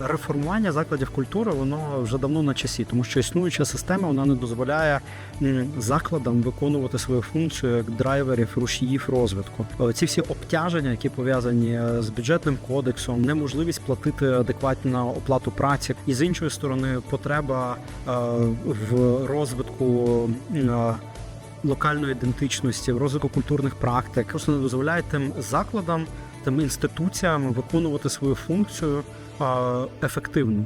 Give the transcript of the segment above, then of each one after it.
реформування закладів культури воно вже давно на часі, тому що існуюча система вона не дозволяє закладам виконувати свою функцію як драйверів, рушіїв розвитку. Ці всі обтяження, які пов'язані е, з бюджетним кодексом, неможливість платити адекватну оплату праці, і з іншої сторони, потреба е, в розвитку. е, Локальної ідентичності, розвитку культурних практик просто не дозволяє тим закладам, тим інституціям виконувати свою функцію е, ефективну.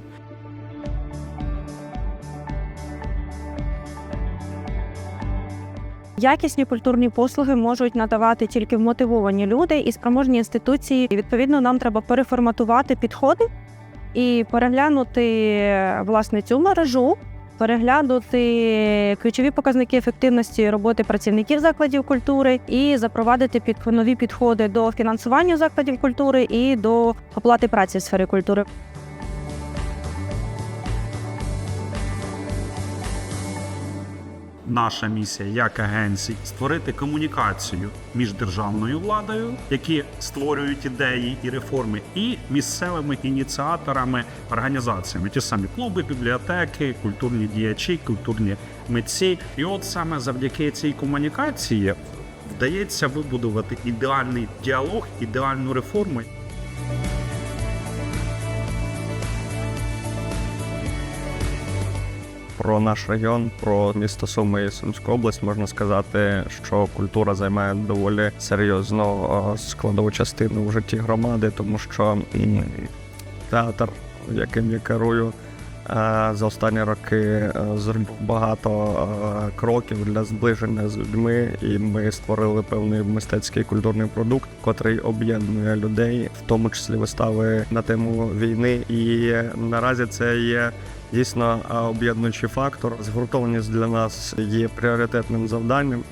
Якісні культурні послуги можуть надавати тільки вмотивовані люди і спроможні інституції. І, відповідно, нам треба переформатувати підходи і переглянути власне цю мережу, переглянути ключові показники ефективності роботи працівників закладів культури і запровадити під нові підходи до фінансування закладів культури і до оплати праці в сфері культури. Наша місія як агенцій створити комунікацію між державною владою, які створюють ідеї і реформи, і місцевими ініціаторами, організаціями, ті самі клуби, бібліотеки, культурні діячі, культурні митці. І от саме завдяки цій комунікації вдається вибудувати ідеальний діалог, ідеальну реформу. Про наш регіон, про місто Суми і Сумську область можна сказати, що культура займає доволі серйозну е, складову частину в житті громади, тому що театр, яким я керую, е, за останні роки е, зробив багато е, кроків для зближення з людьми, і ми створили певний мистецький культурний продукт, котрий об'єднує людей, в тому числі вистави на тему війни. І наразі це є дійсно об'єднуючий фактор. Згуртованість для нас є пріоритетним завданням.